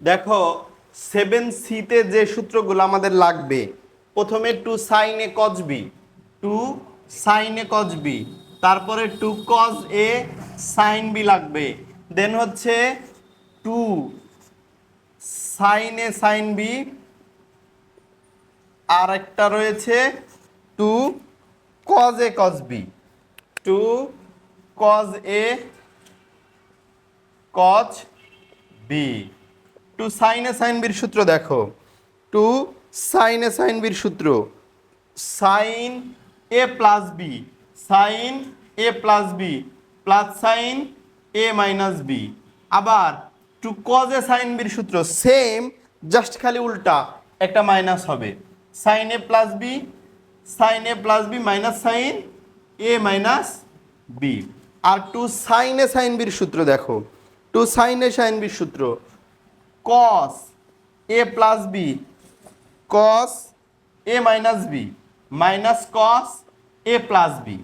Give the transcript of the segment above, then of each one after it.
দেখো সেভেন সিতে যে সূত্রগুলো আমাদের লাগবে, প্রথমে two sine cos B two sine cos B তারপরে two cos A sine B লাগবে। দেন হচ্ছে two sine A sine B আর একটা রয়েছে two cos A cos B two cos A cos B two sine sine বির সূত্র দেখো two sine sine বির সূত্র sine A plus B sine A plus B plus sine A minus B আবার two cos A sine বির সূত্র same just খালি উল্টা একটা মাইনাস হবে sine A plus B sine A plus B minus sine A minus B R two sine A sine বির সূত্র দেখো টু সাইন এ সাইন বির সূত্র cos A plus B cos A minus B minus cos A plus B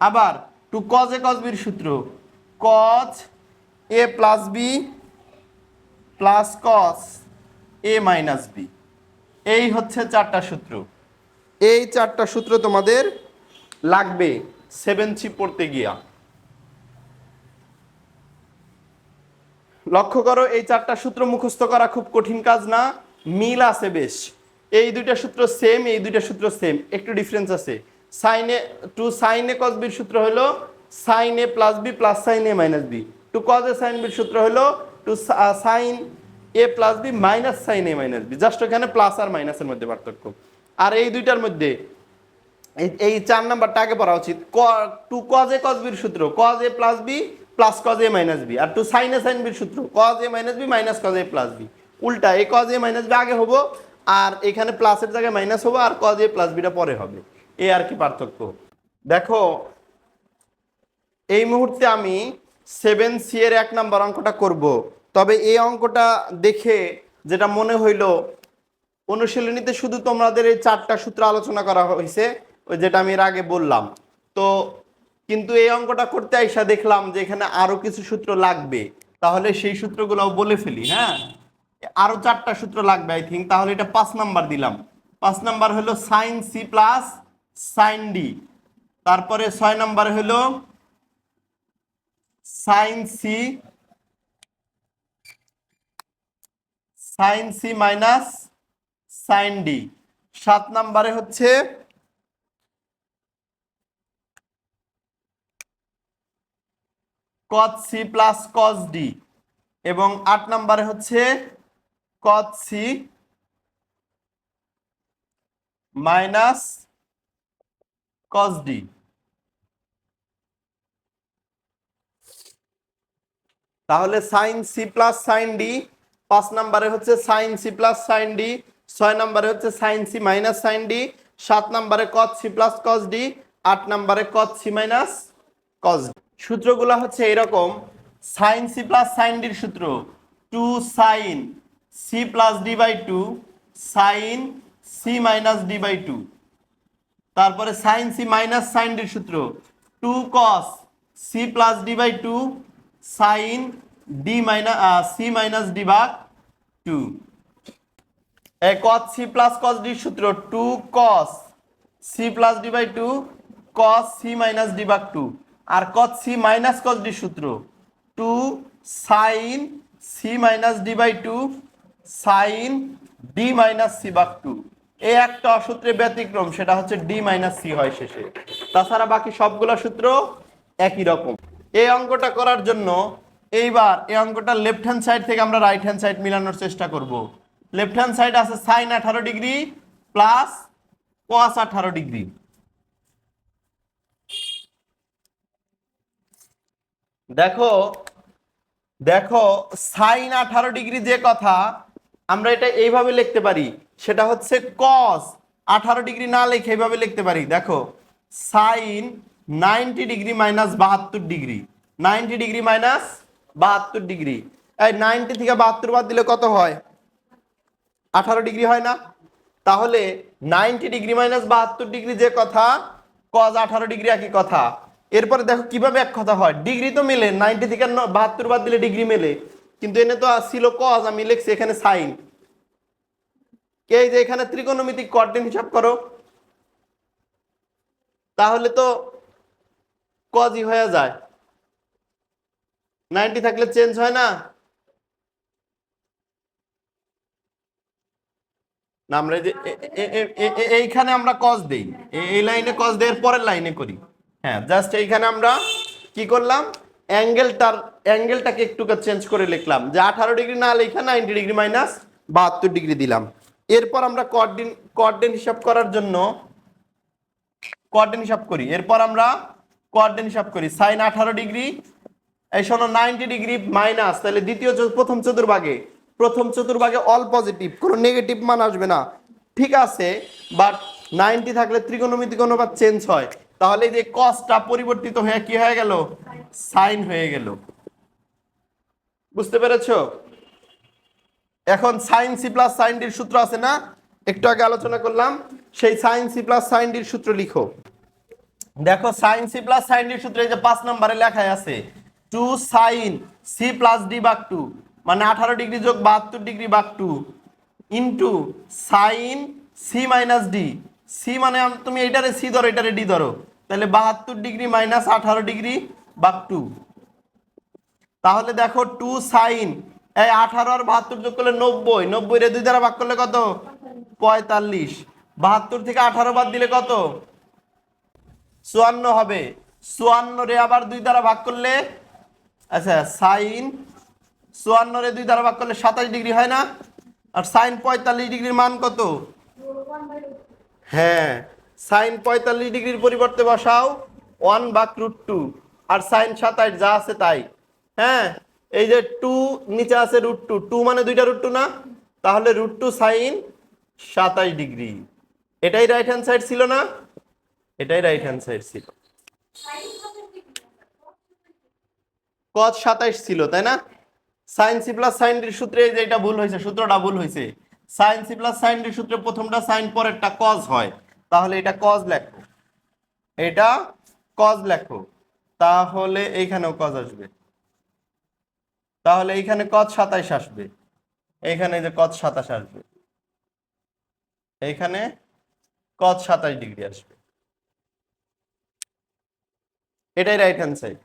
আবার two cos A cos বির সূত্র cos A plus B plus cos A minus B এই হচ্ছে চারটা সূত্র। এই চারটা সূত্র তোমাদের লাগবে সেভেন সি পড়তে গিয়া। লক্ষ্য করো, এই চারটা সূত্র মুখস্থ করা খুব কঠিন কাজ না। মিল আছে বেশ। এই দুইটা সূত্র সেম এই দুইটা সূত্র সেম একটু ডিফারেন্স আছে। সাইনে টু সাইনে কজ বির সূত্র হলো sine A plus B plus sine A minus B two cos A sine বির সূত্র হলো two sine A plus B minus sine A minus B just ওখানে প্লাস আর মাইনাসের মধ্যে পার্থক্য। আর এই দুইটার মধ্যে, এই- এই চার নাম্বারটা আগে পড়া উচিত। ক টু কজ এ কজ বির সূত্র। Cos A plus B plus cos A minus B R two sine A sine বির সূত্র cos A minus B minus cos A plus B উল্টা এই কজ এ মাইনাস বি আগে হব, আর এখানে প্লাসের জায়গায় মাইনাস হব, আর কজ এ প্লাস বিটা পরে হবে। এই আর কি পার্থক্য। দেখো, এই মুহূর্তে আমি সেভেন সি এর এক নাম্বার অঙ্কটা করব। তবে এই অঙ্কটা দেখে যেটা মনে হইল, অনুশীলনীতে শুধু তোমাদের এই চারটা সূত্র আলোচনা করা হয়েছে ওই যেটা আমি এর আগে বললাম। তো কিন্তু এই অঙ্কটা করতে আইসা দেখলাম যে এখানে আরও কিছু সূত্র লাগবে। তাহলে সেই সূত্রগুলো বলে ফেলি হ্যাঁ? আরও চারটা সূত্র লাগবে আই থিঙ্ক তাহলে এটা পাঁচ নাম্বার দিলাম। পাঁচ নাম্বার হলো sine C plus sine D তারপরে ছয় নাম্বার হলো sine C sine C minus sine D সাত নাম্বারে হচ্ছে cos C plus cos D এবং আট নাম্বারে হচ্ছে cos C minus cos D তাহলে sine C plus sine D পাঁচ নাম্বারে হচ্ছে sine C plus sine D ছয় নাম্বারে হচ্ছে sine C minus sine D সাত নাম্বারে cos C plus cos D আট নাম্বারে কজ সি মাইনাস কজ সূত্রগুলো হচ্ছে এরকম সাইন সি প্লাস সাইন ডির সূত্র two sine C plus D by two sine C minus D by two তারপরে সাইন সি মাইনাস সাইন ডির সূত্র two cos C plus D by two sine D minus C minus D ভাগ two cos C plus cos ডির সূত্র two cos C plus D by two cos C minus D ভাগ two আর cos C minus cos D সূত্র। Two sine C minus D by two sine D minus C ভাগ two এই একটা সূত্রে ব্যতিক্রম, সেটা হচ্ছে ডি মাইনাস সি হয় শেষে। তাছাড়া বাকি সবগুলো সূত্র একই রকম। এই অঙ্কটা করার জন্য এইবার এই অঙ্কটা লেফট হ্যান্ড সাইড থেকে আমরা রাইট হ্যান্ড সাইড মিলানোর চেষ্টা করব। লেফট হ্যান্ড সাইড আছে সাইন আঠারো ডিগ্রি প্লাস কোয়াস আঠারো ডিগ্রি। দেখো দেখো সাইন আঠারো ডিগ্রি যে কথা, আমরা এটা এইভাবে লিখতে পারি। সেটা হচ্ছে কস আঠারো ডিগ্রি না লিখে এইভাবে লিখতে পারি। দেখো সাইন নাইনটি ডিগ্রি মাইনাস বাহাত্তর ডিগ্রি। নাইনটি ডিগ্রি মাইনাস বাহাত্তর ডিগ্রি। এই নাইনটি থেকে বাহাত্তর বাদ দিলে কত হয়? আঠারো ডিগ্রি হয় না। তাহলে নাইনটি ডিগ্রি মাইনাস বাহাত্তর ডিগ্রি যে কথা কজ আঠারো ডিগ্রি একই কথা। এরপরে দেখো কীভাবে এক কথা হয়। ডিগ্রি তো মেলে, নাইনটি থেকে বাহাত্তর বাদ দিলে ডিগ্রি মেলে। কিন্তু এনে তো ছিল কজ আমি লিখছি এখানে সাইন এই যে এখানে ত্রিকোণমিতিক কোঅর্ডিনেট হিসাব করো? তাহলে তো কজই হয়ে যায়। নাইনটি থাকলে চেঞ্জ হয় না। আমরা যে এইখানে আমরা কজ দেই। এই লাইনে কজ দেওয়ার পরের লাইনে করি। হ্যাঁ জাস্ট এইখানে আমরা কি করলাম? অ্যাঙ্গেলটার অ্যাঙ্গেলটাকে একটু চেঞ্জ করে লিখলাম। যে আঠারো ডিগ্রি না লেখা নাইনটি ডিগ্রি মাইনাস বাহাত্তর ডিগ্রি দিলাম। এরপর আমরা কোঅর্ডিন কোঅর্ডিন হিসাব করার জন্য কোঅর্ডিন হিসাব করি। এরপর আমরা কোঅর্ডিন হিসাব করি। সাইন আঠারো ডিগ্রি, এই শোনো নাইনটি ডিগ্রি মাইনাস তাহলে দ্বিতীয় প্রথম চতুর্ভাগে প্রথম চতুর্ভাগে অল পজিটিভ কোনো নেগেটিভ মান আসবে না। ঠিক আছে বাট নাইনটি থাকলে ত্রিকোণমিতিক অনুপাত চেঞ্জ হয়। তাহলে যে কসটা পরিবর্তিত হয়ে কি হয়ে গেল? সাইন হয়ে গেল। বুঝতে পেরেছ? এখন সাইন সি প্লাস সাইন ডির সূত্র আছে না? একটু আগে আলোচনা করলাম, সেই সাইন সি প্লাস সাইন ডির সূত্র লিখো। দেখো সাইন সি প্লাস সাইন ডির সূত্রে যে পাঁচ নম্বরে লেখায় আছে two sine C plus D বাক টু মানে আঠারো ডিগ্রি যোগ বাহাত্তর ডিগ্রি বাক two into sine C minus D C মানে তুমি এটারে সি ধরো এটারে ডি ধরো। তাহলে বাহাত্তর ডিগ্রি মাইনাস আঠারো ডিগ্রি বাক টু। তাহলে দেখো টু সাইন, এই আঠারো আর বাহাত্তর যোগ করলে নব্বই নব্বই রে দুই দ্বারা ভাগ করলে কত? পঁয়তাল্লিশ। বাহাত্তর থেকে আঠারো বাদ দিলে কত? চুয়ান্ন হবে। চুয়ান্ন রে আবার দুই দ্বারা ভাগ করলে আচ্ছা সাইন, চুয়ান্ন রে দুই দ্বারা ভাগ করলে সাতাশ ডিগ্রি হয় না? আর সাইন পঁয়তাল্লিশ ডিগ্রির মান কত? হ্যাঁ সাইন পঁয়তাল্লিশ ডিগ্রির পরিবর্তে বসাও ওয়ান বাক রুট টু আর সাইন সাতাশ যা আছে তাই। হ্যাঁ এই যে টু নিচে আছে রুট টু টু মানে দুইটা রুট টু না? তাহলে রুট টু সাইন সাতাশ ডিগ্রি। এটাই রাইট হ্যান্ড সাইড ছিল না? এটাই রাইট হ্যান্ড সাইড ছিল। কজ সাতাইশ ছিল, তাই না? সাইন সি প্লাস সাইন সূত্রে এটা ভুল হয়েছে, সূত্রটা ভুল হয়েছে। সাইন সি প্লাস সাইন ডির সূত্রে প্রথমটা সাইন পরেরটা কজ হয়। তাহলে এটা কজ লেখো। এটা কজ লেখো। তাহলে এইখানেও কজ আসবে। তাহলে এইখানে কজ সাতাইশ আসবে। এইখানে যে কজ সাতাশ আসবে। এইখানে কজ সাতাশ ডিগ্রি আসবে। এটাই রাইট হ্যান্ড সাইড